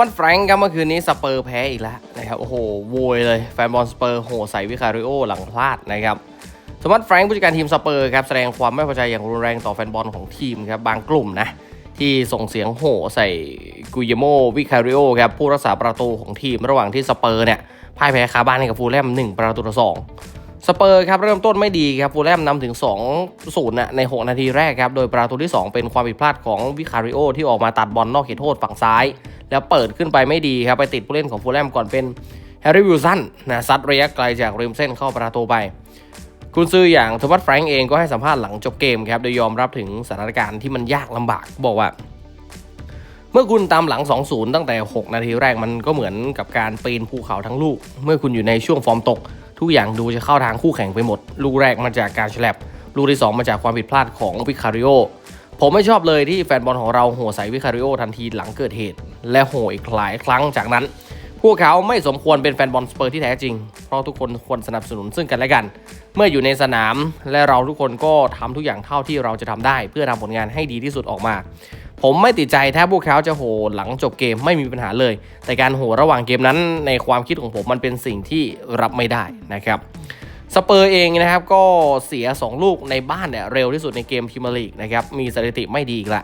มันแฟรงก์ครับเมื่อคืนนี้สเปอร์แพ้อีกแล้วนะครับโอ้โหโวยเลยแฟนบอลสเปอร์โหใส่วิคาริโอหลังพลาดนะครับโทมัสแฟรงก์ผู้จัดการทีมสเปอร์ครับแสดงความไม่พอใจอย่างรุนแรงต่อแฟนบอลของทีมครับบางกลุ่มนะที่ส่งเสียงโห่ใส่กุยโมวิคาริโอครับผู้รักษาประตูของทีมระหว่างที่สเปอร์เนี่ยพ่ายแพ้คาบ้านให้กับฟูลแลม1 ประตูต่อสองสเปอร์ครับเริ่มต้นไม่ดีครับฟูลแลมนำถึง2 0นะใน 6 นาทีแรกครับโดยประตูที่ 2 เป็นความผิดพลาดของวิคาริโอที่ออกมาตัดบอลนอกเขตโทษฝั่งซ้าย แล้วเปิดขึ้นไปไม่ดีครับไปติดผู้เล่นของฟูลแลมก่อนเป็นแฮร์รี่วิลสันนะซัดระยะไกลจากริมเส้นเข้าประตูไป คุณซื้ออย่างโทมัสแฟรงก์เองก็ให้สัมภาษณ์หลังจบเกมครับโดยยอมรับถึงสถานการณ์ที่มันยากลำบากบอกว่า เมื่อคุณตามหลัง 2-0 ตั้งแต่ 6 นาทีแรกมันก็เหมือนกับการปีนภูเขาทั้งลูก เมื่อคุณอยู่ในช่วงฟอร์มตก ทุกอย่างดูจะเข้าทางคู่แข่งไปหมด ลูกแรกมาจากการฉลับลูกที่ 2 มาจากความผิดพลาดของวิคาริโอผมไม่ชอบเลยที่แฟนบอลของเราโห่ใส่วิคาริโอทันทีหลังเกิดเหตุ และโห่อีกหลายครั้งจากนั้น พวกเขาไม่สมควรเป็นแฟนบอลสเปอร์ที่แท้จริง เพราะทุกคนควรสนับสนุนซึ่งกันและกัน เมื่ออยู่ในสนามและเราทุกคนก็ทำทุกอย่างเท่าที่เราจะทำได้ เพื่อทำผลงานให้ดีที่สุดออกมา ผมไม่ติดใจถ้าพวกเขาจะโห่หลังจบเกมไม่มีปัญหาเลย แต่การโห่ระหว่างเกมนั้น ในความคิดของผมมันเป็นสิ่งที่รับไม่ได้นะครับสเปอร์เองนะครับก็เสีย 2 ลูกในบ้านเนี่ยเร็วที่สุดในเกมพรีเมียร์ลีกนะครับมีสถิติไม่ดีอีกละ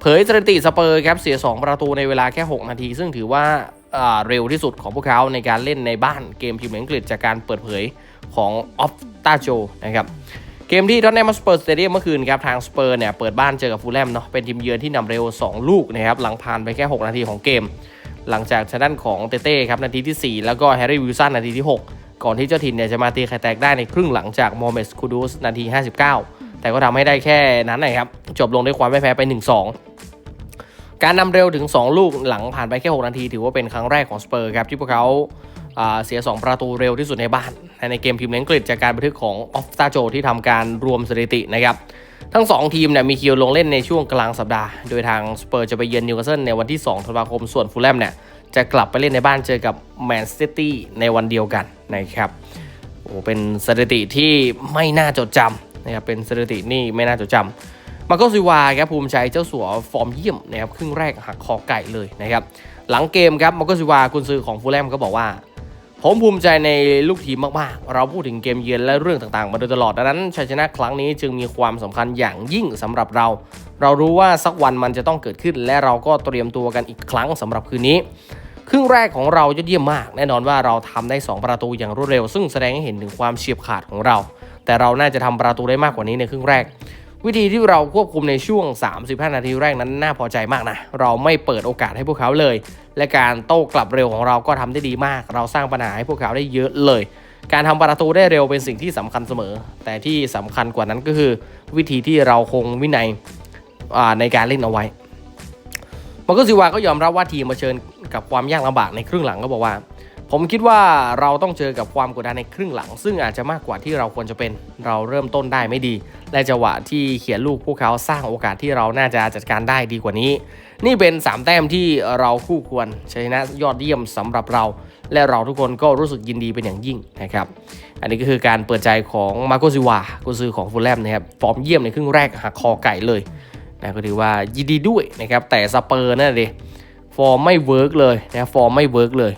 เผยสถิติสเปอร์ครับเสีย 2 ประตูในเวลาแค่ 6 นาที ซึ่งถือว่าเร็วที่สุดของพวกเขาในการเล่นในบ้านเกมพรีเมียร์อังกฤษจากการเปิดเผยของออฟตาโจนะครับเกมที่ทอตแนมสเปอร์สเตเดียมเมื่อคืนครับทางสเปอร์เนี่ยเปิดบ้านเจอกับฟูลแลมเนาะเป็นทีมเยือนที่นำเร็ว 2 ลูกนะครับหลังผ่านไปแค่ 6 นาทีของเกม หลังจากทางด้านของเตเต้ครับนาทีที่ 4 แล้วก็แฮร์รี่วิลสันนาทีที่ 6 ก่อนที่เจ้าถิ่นเนี่ยจะมาตีไข่แตกได้ในครึ่งหลังจากโมเมสคูดูสนาที 59 แต่ก็ทำให้ได้แค่นั้นนะครับจบลงด้วยความไม่แพ้ไป 1-2 การนำเร็วถึง 2 ลูกหลังผ่านไปแค่ 6 นาที ถือว่าเป็นครั้งแรกของสเปอร์ครับ ที่พวกเขาเสีย 2 ประตูเร็วที่สุดในบ้าน ในเกมพรีเมียร์อังกฤษจากการบันทึกของออฟตาโจที่ทำการรวมสถิตินะครับ ทั้ง 2 ทีมเนี่ยมีคิวลงเล่นในช่วงกลางสัปดาห์ โดยทางสเปอร์จะไปเยือนนิวคาสเซิลในวันที่ 2 ธันวาคม ส่วนฟูลแลมเนี่ยจะกลับไปเล่นในบ้านเจอกับแมนซิตี้ในวันเดียวกันนะครับโอ้เป็นสถิติที่ไม่น่าจดจำนะครับเป็นสถิตินี่ไม่น่าจดจำ มาโกซิวาครับภูมิใจเจ้าสัวฟอร์มเยี่ยมนะครับครึ่งแรกหักคอไก่เลยนะครับหลังเกมครับมาโกซิวากุนซือของฟูลแลมก็บอกว่า ผมภูมิใจในลูกทีมมากๆ เราพูดถึงเกมเยือนและเรื่องต่างๆ มาโดยตลอดดังนั้นชัยชนะครั้งนี้จึงมีความสำคัญอย่างยิ่งสำหรับเรา เรารู้ว่าสักวันมันจะต้องเกิดขึ้น และเราก็เตรียมตัวกันอีกครั้งสำหรับคืนนี้ครึ่งแรกของเรายอดเยี่ยมมาก แน่นอนว่าเราทำได้ 2 ประตูอย่างรวดเร็ว ซึ่งแสดงให้เห็นถึงความเฉียบขาดของเรา แต่เราน่าจะทำประตูได้มากกว่านี้ในครึ่งแรก วิธีที่เราควบคุมในช่วง 35 นาทีแรกนั้นน่าพอใจมากนะ เราไม่เปิดโอกาสให้พวกเขาเลย และการโต้กลับเร็วของเราก็ทำได้ดีมาก เราสร้างปัญหาให้พวกเขาได้เยอะเลย การทำประตูได้เร็วเป็นสิ่งที่สำคัญเสมอ แต่ที่สำคัญกว่านั้นก็คือ วิธีที่เราคงวินัยในการเล่นเอาไว้มาร์กซิวาก็ยอมรับว่าทีมเผชิญกับความยากลำบากในครึ่งหลังก็บอกว่า ผมคิดว่าเราต้องเจอกับความกดดันในครึ่งหลัง ซึ่งอาจจะมากกว่าที่เราควรจะเป็นเราเริ่มต้นได้ไม่ดี และจังหวะที่เขียนลูกพวกเขาสร้างโอกาสที่เราน่าจะจัดการได้ดีกว่านี้ นี่เป็น 3 แต้มที่เราคู่ควรชนะยอดเยี่ยมสำหรับเรา และเราทุกคนก็รู้สึกยินดีเป็นอย่างยิ่งนะครับอันนี้ก็คือการเปิดใจของมาโกซิวากุซือของฟูลแลมนะครับฟอร์มเยี่ยมในครึ่งแรกหักคอไก่เลยนะก็ถือว่ายินดีด้วยนะครับแต่สเปอร์นั่นเองฟอร์มไม่เวิร์กเลยนะฟอร์มไม่เวิร์กเลย